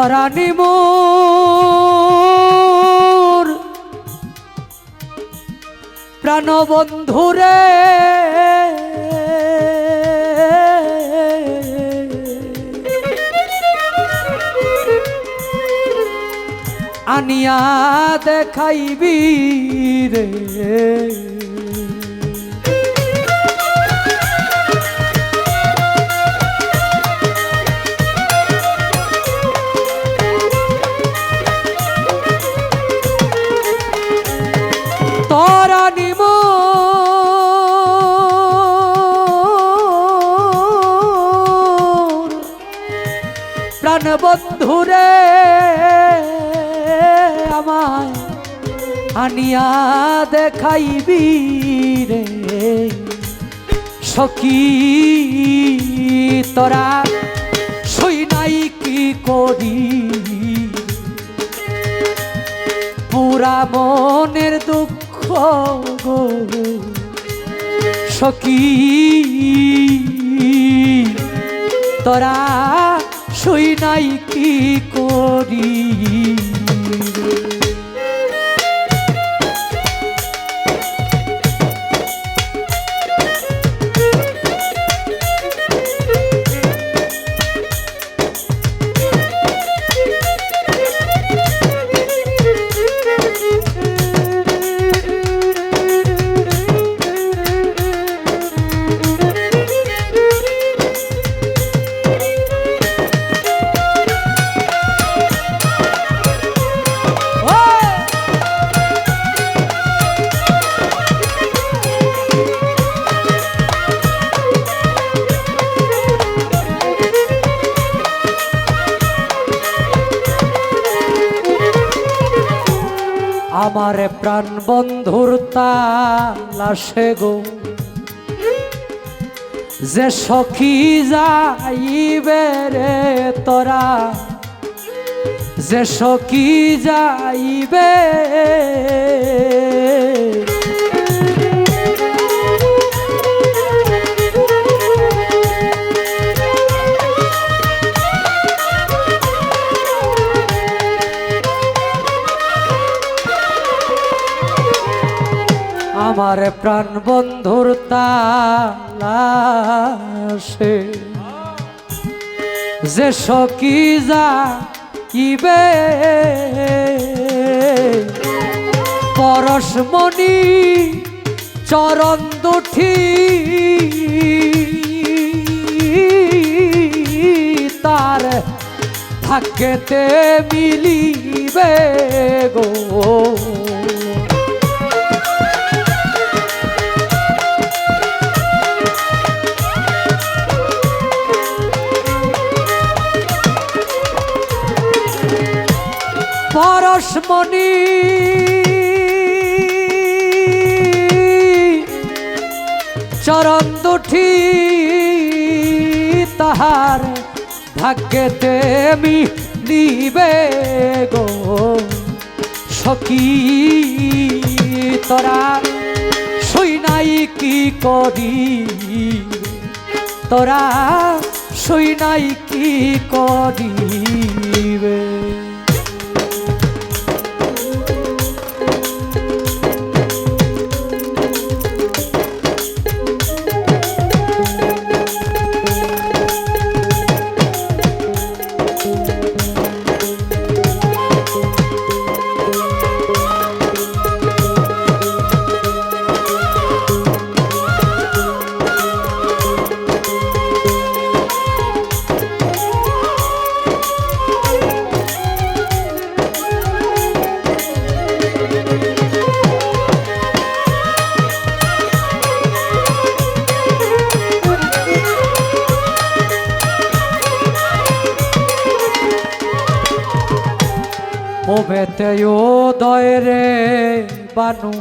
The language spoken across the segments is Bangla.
তরানি মোর। প্রাণবন্ধুরে। আনিয়া দেখাইবি রে। বন্ধুরে, আমায় আনিয়া দেখাইবি রে। সখী, তোরা সই নাই কি করি? পুরা মনের দুঃখ গো। সখী, তোরা শুই নাই কি করি? প্রাণ বন্ধুর তালাশে গো। যে সখী যাইবে রে তোরা যে সখী যাইবে আমার প্রাণ বন্ধুর তালাশে। যে সকি যা ইবে পরশমণি চরণ দুঠি। তার থাকেতে মিলিবে গো। পরশমণি চরণ দুঠি তাহার ভাগ্যেতে মি নিবে গো। সখী তোরা সই নাই কি করি? তোরা সই নাই কি করিবে বানু।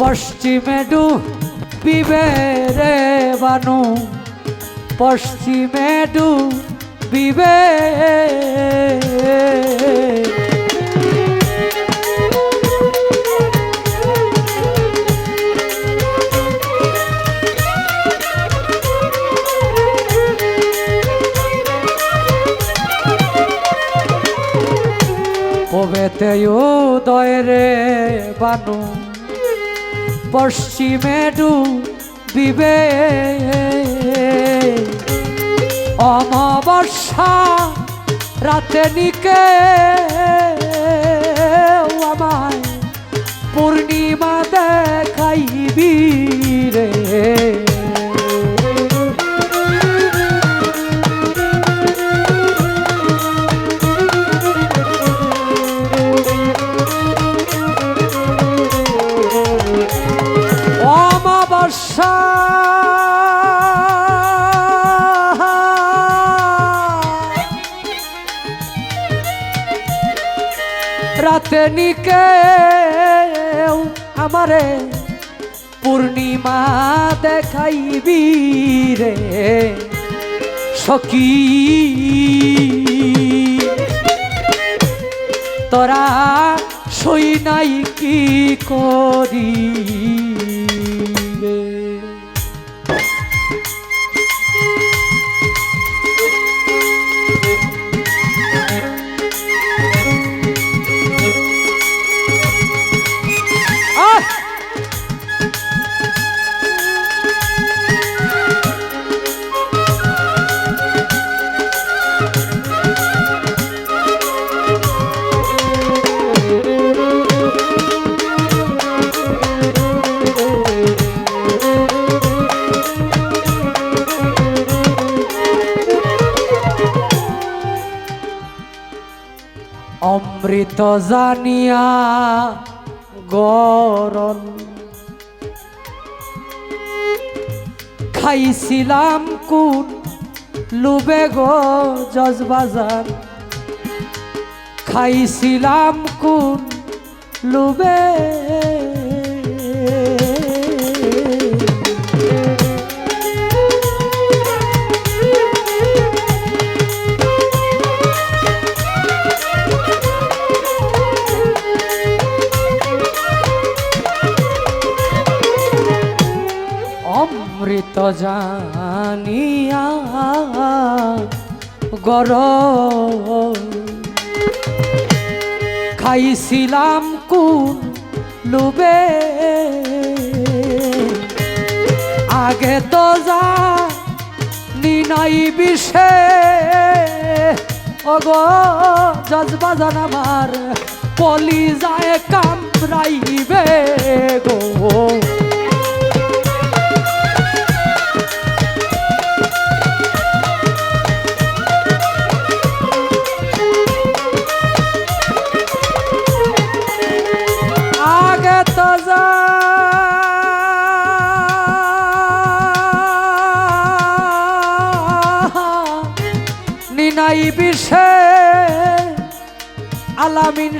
পশ্চিমে ডু বিবে রে বানু। পশ্চিমে ডু উদয় রে বানু। পশ্চিমে ডুবিবে অমাবস্যা রাতে নিকে আমায় পূর্ণিমা দেখাইবি রে। নিকে আমারে পূর্ণিমা দেখাইবি রে সখী। তোরা সই নাই কি করি? অমৃত জানিয়া গরণ। খাইছিলাম কোন লুবে গো জজবাজার খাইছিলাম কোন লুবে অমৃত জানিয়া গর খাইছিলাম কোন লুবে আগে তো যা নিনাই বিষে। অগ জজবাজান আমার পলি যায় কামড়াইবে গো।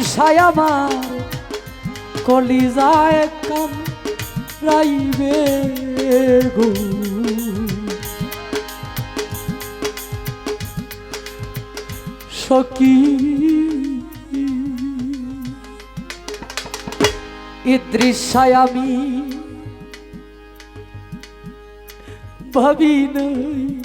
আলামিন সায়ামার কলিজায় কাম রাইবে গো আমি ভাবি নাই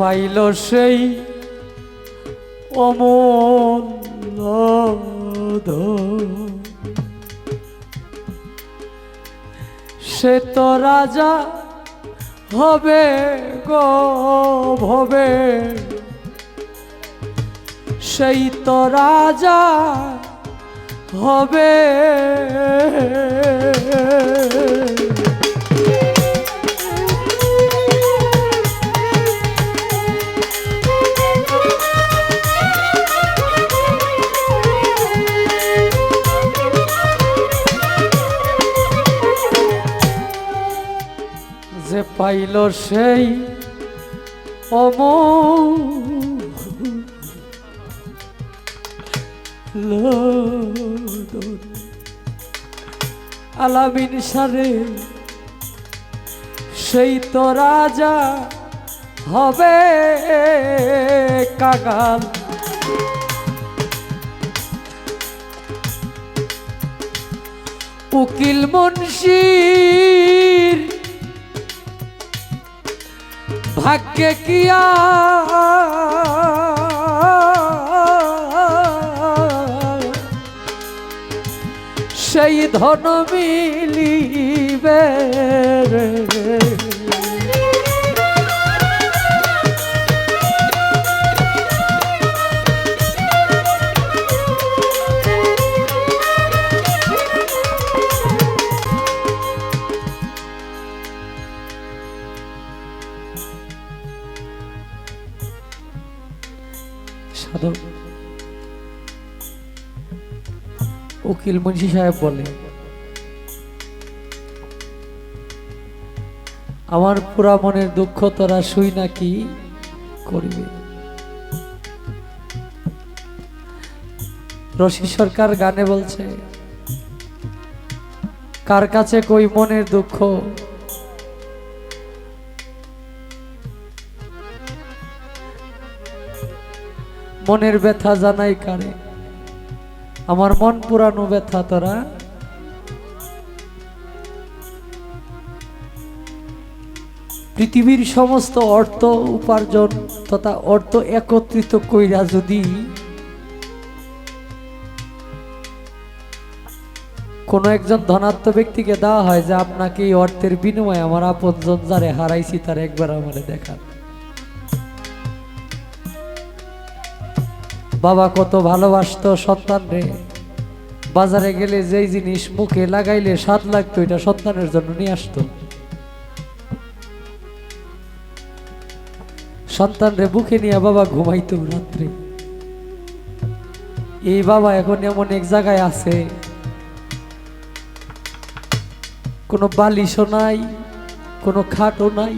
পাইল সেই অমূল্য ধন। সে তো রাজা হবে গো ভবে সেই তো রাজা হবে পাইল সেই অমোদন আলামিন সারে সেই তো রাজা হবে কাগাল। উকিল মুন্সির ভাগ্যে কিয়া সেই ধন মিলিবে উকিল মুন্সি সাহেব বলে, আমার পুরা মনের দুঃখ তোরা শুই না কি করবে? রশি সরকার গানে বলছে, কার কাছে কই মনের দুঃখ? মনের ব্যথা জানাই কারে? আমার মন পুরানো ব্যথা তোরা। পৃথিবীর সমস্ত অর্থ উপার্জন তথা অর্থ একত্রিত কইরা যদি কোনো একজন ধনাত্ম ব্যক্তিকে দেওয়া হয় যে আপনাকে এই অর্থের বিনিময়ে আমার আপনজন যারে হারাইছি, তার একবার আমারে দেখান। বাবা কত ভালোবাসতো সন্তান রে। বাজারে গেলে যেই জিনিস মুখে লাগাইলে স্বাদ লাগতো, এটা সন্তানের জন্য নিয়ে আসতো। সন্তান রে বুকে নিয়ে বাবা ঘুমাইতো রাত্রে। এই বাবা এখন এমন এক জায়গায় আছে, কোনো বালিশও নাই, কোনো খাটও নাই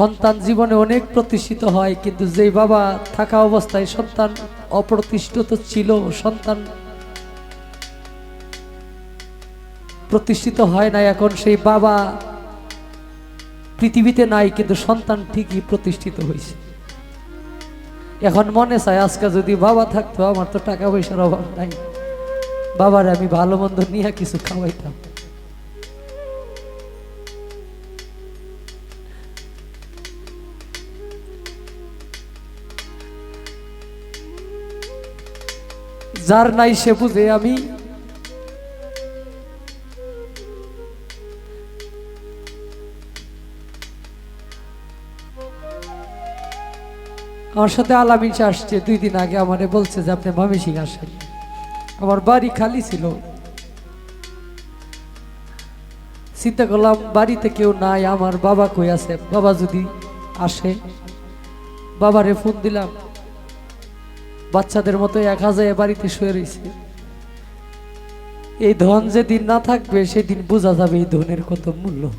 সন্তান জীবনে অনেক প্রতিষ্ঠিত হয়, কিন্তু যেই বাবা থাকা অবস্থায় সন্তান অপ্রতিষ্ঠিত ছিল, সন্তান প্রতিষ্ঠিত হয় না এখন সেই বাবা পৃথিবীতে নাই, কিন্তু সন্তান ঠিকই প্রতিষ্ঠিত হয়েছে। এখন মনে চায়, আজকে যদি বাবা থাকতো, আমার তো টাকা পয়সার অভাব নাই। বাবার আমি ভালো মন্দ নিয়ে কিছু খাওয়াইতাম। যার নাই সে বুঝে আমি। আমার সাথে আলামিন আসছে, দুই দিন আগে আমারে বলছে যে আপনি ময়মনসিং আসেন। আমার বাড়ি খালি ছিল। চিন্তা করলাম, বাড়িতে কেউ নাই, আমার বাবা কই আছে? বাবা যদি আসে, বাবারে ফোন দিলাম। বাচ্চাদের মতো এক হাজার বাড়িতে শুয়ে রয়েছে। এই ধন যেদিন না থাকবে, সেদিন বোঝা যাবে এই ধনের কত মূল্য।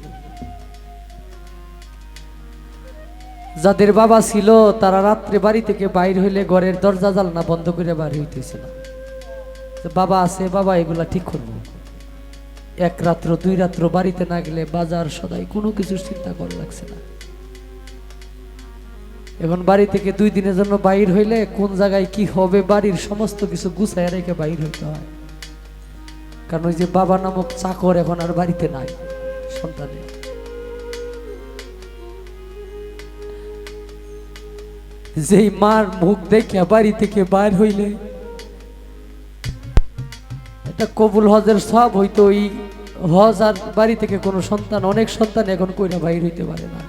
যাদের বাবা ছিল, তারা রাত্রে বাড়ি থেকে বাইর হইলে ঘরের দরজা জালনা বন্ধ করে বাড়ি হইতেছে না। বাবা আছে, বাবা এগুলা ঠিক করব। এক রাত্র, দুই রাত্র বাড়িতে না গেলে বাজার সদাই কোনো কিছু চিন্তা করা লাগছে না। এখন বাড়ি থেকে দুই দিনের জন্য বাইর হইলে কোন জায়গায় কি হবে, বাড়ির সমস্ত কিছু গুছায় রেখে বাইর হইতে হয়। কারণ ওই যে বাবা নামক চাকর এখন আর বাড়িতে নাই সন্তানের যেই মার মুখ দেখে বাড়ি থেকে বাইর হইলে এটা কবুল হজের সব হইতো, ওই হজ আর বাড়ি থেকে কোনো সন্তান, অনেক সন্তান এখন কইরা বাইর হইতে পারে না।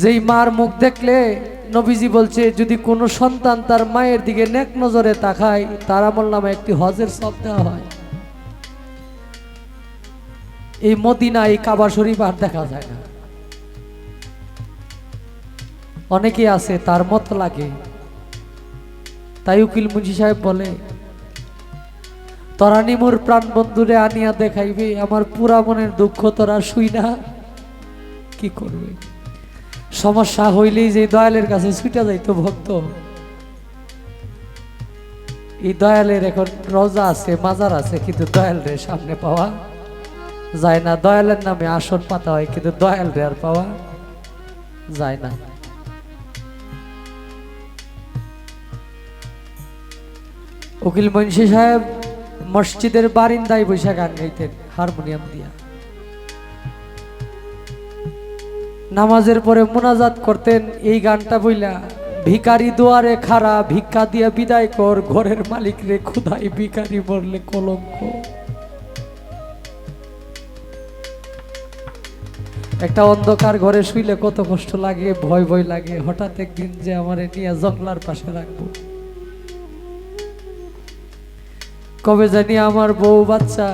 যেই মার মুখ দেখলে নবীজি বলছে, যদি কোনো সন্তান তার মায়ের দিকে নেক নজরে তাকায়, তার আমল নামে একটি হজের সব দেওয়া হয়। এই মদিনা এই কাবা শরীফ আর দেখা যায় না। অনেকে আছে, তার মতো লাগে। তাই উকিল মুন্সি সাহেব বলে, তোরা নিমুর প্রাণ বন্ধুরে আনিয়া দেখাইবে, আমার পুরা মনের দুঃখ তোরা শুই না কি করবে? সমস্যা হইলেই যে দয়ালের কাছে ছুটে যাইতো ভক্ত। এই দয়ালের এখন রজা আছে, মাজার আছে, কিন্তু দয়াল রে সামনে পাওয়া যায় না। দয়ালের নামে আসন পাতা হয়, কিন্তু দয়াল রে আর পাওয়া যায় না। উকিল মুন্সি সাহেব মসজিদের বারিন্দায় বৈশা গান গাইতেন হারমোনিয়াম দিয়া। নামাজের পরে মোনাজাত করতেন, এই গানটা বইলা ভিকারি দুয়ারে খাড়া, ভিক্ষা দিয়া বিদায় কর, ঘরের মালিক রে খুদাই ভিকারি মরলে কলঙ্ক। একটা অন্ধকার ঘরে শুইলে কত কষ্ট লাগে, ভয় ভয় লাগে, হঠাৎ একদিন যে আমার নিয়ে জংলার পাশে রাখব। কবে জানি আমার বউ বাচ্চা,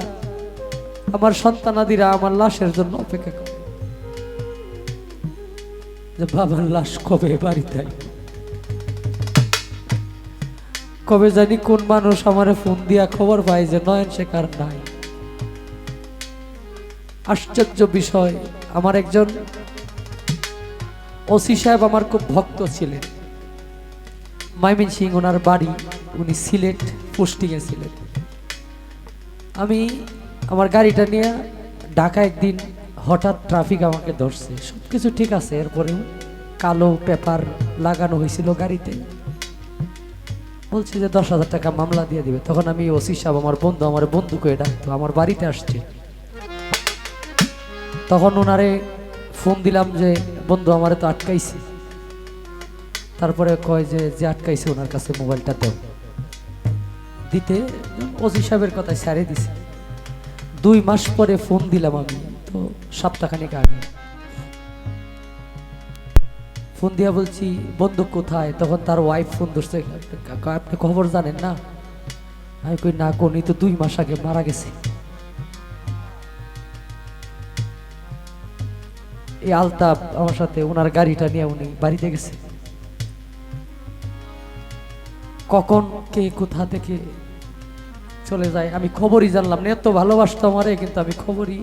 আমার সন্তানাদিরা আমার লাশের জন্য অপেক্ষা করে। যে বাবার লাশ কবে বাড়িতে? কবে জানি কোন মানুষ আমার ফোন দিয়া খবর পায় যে নয়ন শেখার নাই। আশ্চর্য বিষয়, আমার একজন ওসি সাহেব আমার খুব ভক্ত ছিলেন। মাইমিন সিং ওনার বাড়ি, উনি সিলেট পোস্টিংয়ে ছিলেন। আমি আমার গাড়িটা নিয়ে ঢাকা একদিন হঠাৎ ট্রাফিক আমাকে ধরছে। সব কিছু ঠিক আছে, এরপরেও কালো পেপার লাগানো হয়েছিল গাড়িতে। বলছি যে দশ হাজার টাকা মামলা দিয়ে দিবে। তখন আমি ওসি সাহেব, আমার বন্ধু, আমার বন্ধুকে ডাকতো, আমার বাড়িতে আসছে। তখন ওনারে ফোন দিলাম যে, বন্ধু, আমারে তো আটকাইছি। তারপরে কয় যে যে আটকাইছে, ওনার কাছে মোবাইলটা দেও। দিতে ওসি সাহেবের কথায় সারে দিছে। দুই মাস পরে ফোন দিলাম আমি। সপ্তাহখানিক আগে। ফোন দিয়া বলছি, বন্ধু কোথায়? তখন তার ওয়াইফ ফোন ধরছে, আপনি খবর জানেন না? আমি কই, না কোনি তো দুই মাস আগে মারা গেছে। এই আলতাপ আমার সাথে, ওনার গাড়িটা নিয়ে উনি বাড়িতে গেছে। কখন কে কোথা থেকে চলে যায়, আমি খবরই জানলাম না। এত ভালোবাসতো আমারে, কিন্তু আমি খবরই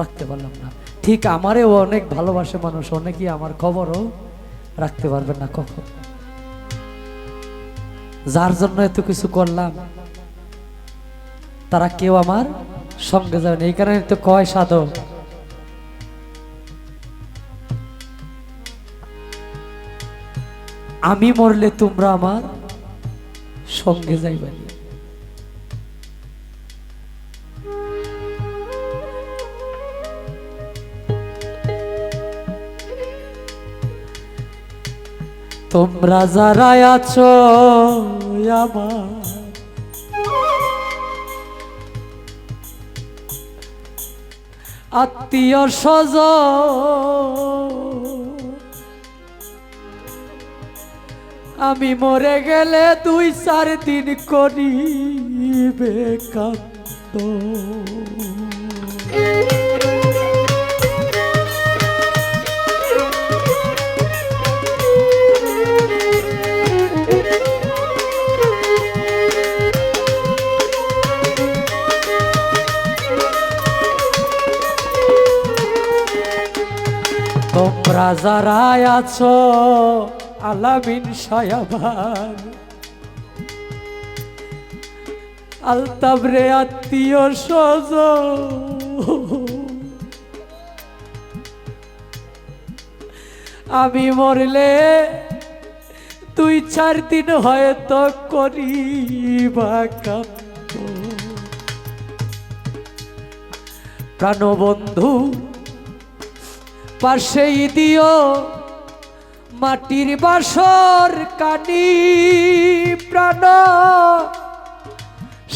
রাখতে পারলাম না। ঠিক আমারেও অনেক ভালোবাসে মানুষ, অনেকেই আমার খবরও রাখতে পারবেন না কখন। যার জন্য এত কিছু করলাম, তারা কেউ আমার সঙ্গে যাবে এই কারণে তো কয় সাধক। আমি মরলে তোমরা আমার সঙ্গে যাইবানি তোমরা যারা আছো আমার আত্মীয় স্বজ আমি মরে গেলে দুই চার দিন করিবে কান্দ। তোমরা যারা আছো, আলামিন সায়াবান। আলতাবরে আত্মীয় সজ আমি মরলে দুই চার দিন হয়তো কান্দ প্রাণবন্ধু পাশেই দিও মাটির বাসর কানি প্রাণ।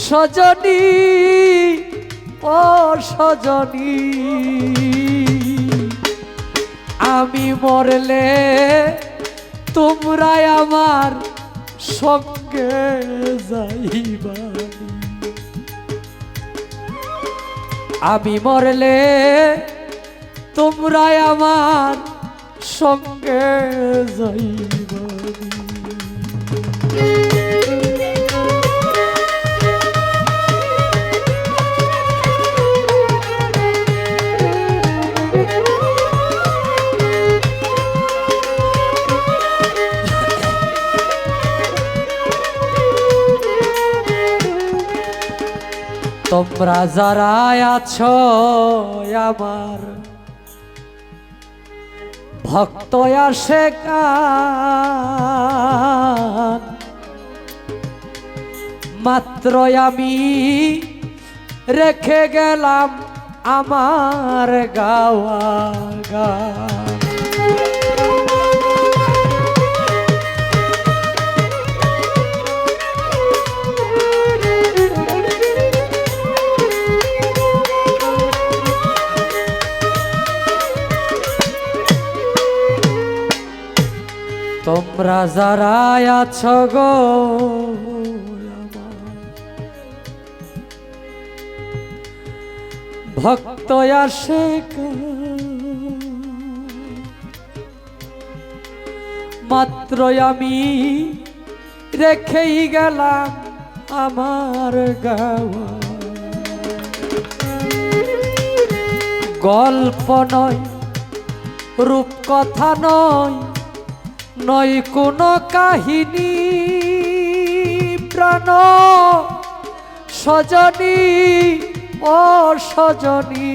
সজনী, ও সজনী, আমি মরলে তোমরাই আমার সঙ্গে যাইবানি আমি মরলে তোমরাই আমার সঙ্গে তোমরা যারা আছো আমার ভক্ত আসে মাত্র আমি রেখে গেলাম আমার গাওয়া গান। তোমরা যারা আছো গো, ভক্ত আসে মাত্র আমি রেখেই গেলাম আমার গাওয়া। গল্প নয়, রূপকথা নয় নয় কোনো কাহিনী, প্রাণ সজনী ও সজনী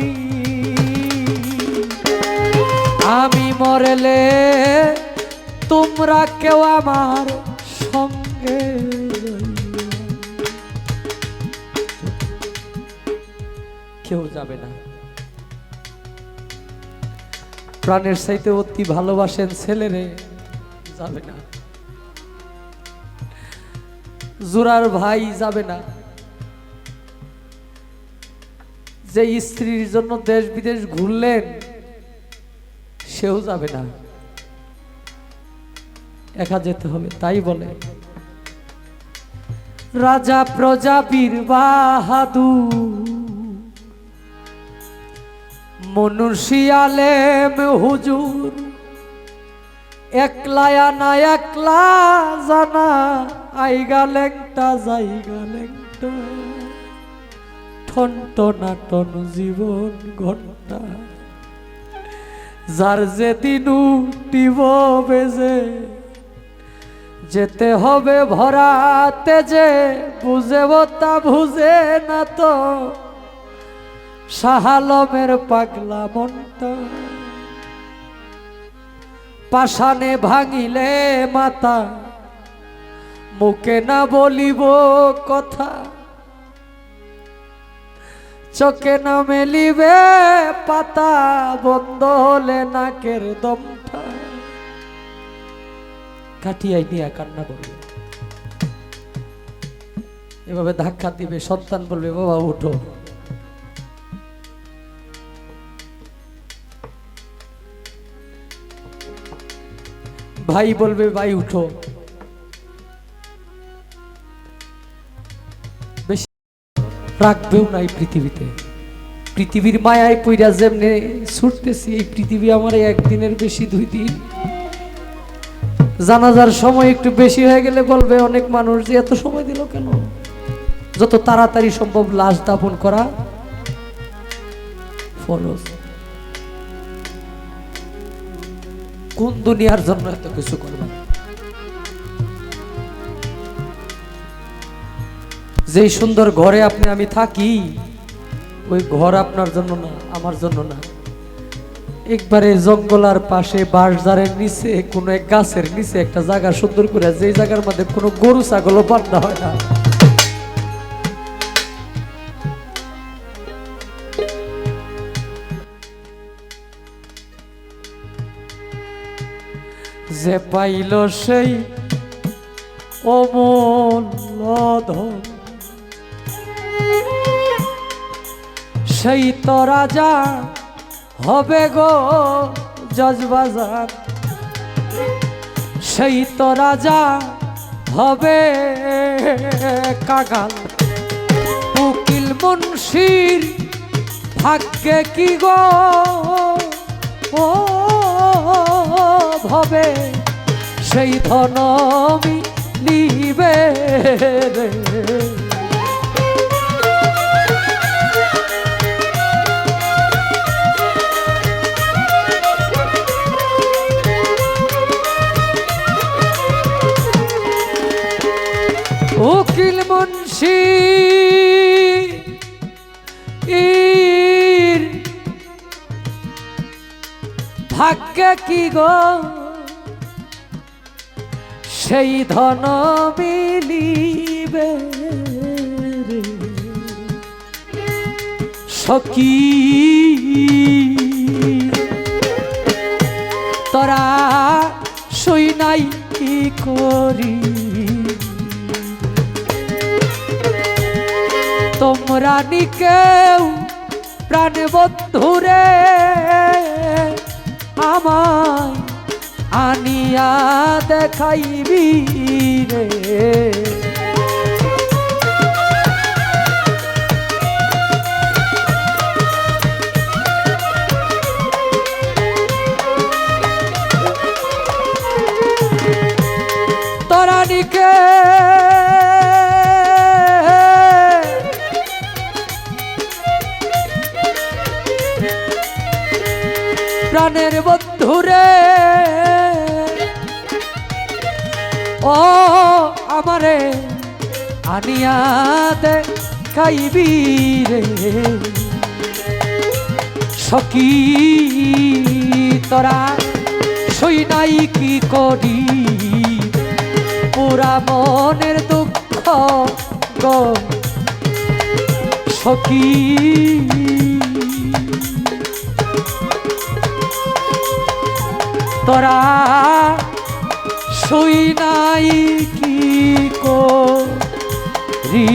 আমি মরলে তোমরা কেউ আমার সঙ্গে কেউ যাবে না। প্রাণের চাইতে অতি ভালোবাসেন ছেলেরে। যাবে না। জোরার ভাই যাবে না। যে স্ত্রীর জন্য দেশ বিদেশ ঘুরলেন, সেও যাবে না। একা যেতে হবে, তাই বলে। রাজা প্রজা বীর বাহাদুর মনুষিয়ালেম হুজুর। একলায়া না, একলা জানা, আইগা লেংটা যাইগা লেংটা। ঠনটনা টন জীবন ঘণ্টা। যার যেদিন উঠিব বেজে, যেতে হবে ভরাতে যে, বুঝেব তা বুঝে না তো। শাহালমের পাগলা মনটা। পাষাণে ভাঙিলে মাতা, মুখে না বলিব কথা। চোখে না মেলিবে পাতা, বন্ধ হলে নাকের দমটা। কাটিয়াই নিয়ে কান্না করবে। এভাবে ধাক্কা দিবে, সন্তান বলবে, বাবা, উঠো। ভাই বলবে, ভাই, উঠো। বেশি রাখবেও নাই পৃথিবীতে। পৃথিবীর মায়ায় পইরা যেমনে ছুটতেছি, এই পৃথিবী আমার একদিনের বেশি, দুই দিন। জানাজার সময় একটু বেশি হয়ে গেলে বলবে অনেক মানুষ, যে এত সময় দিল কেন? যত তাড়াতাড়ি সম্ভব লাশ দাপন করা। ফরজ কোন দুনিয়ার জন্য এত কিছু করবেন যেই সুন্দর ঘরে আপনি, আমি থাকি, ওই ঘর আপনার জন্য না, আমার জন্য না। একবারে জঙ্গলার পাশে, বাঁশঝাড়ের নিচে, কোনো এক গাছের নিচে একটা জায়গা সুন্দর করে, যেই জায়গার মধ্যে কোনো গরু, ছাগলও বান্ধা হয় না। যে পাইল সেই অমূল্য ধন সেই তো রাজা হবে গো জজবাজার সেই তো রাজা হবে কাগাল। উকিল মুন্সির ভাগ্যে কি গো? ও ভবে সেই ধনমি নিবে রে। উকিল মুন্সি ভাগ্যে কি গো? সেই ধন মিলিবে। সখী, তোরা শুই নাই কি করি? তোমরা নি কেউ প্রাণ বন্ধুরে আমায় আনিয়া দেখাইবি রে। প্রাণের বন্ধুরে। ও আমারে আনিয়া দে, খাইবি রে। সখী, তোরা সই নাই কি করি? পুরা মনের দুঃখ গো। সখী তোরা শুই নাই কি করি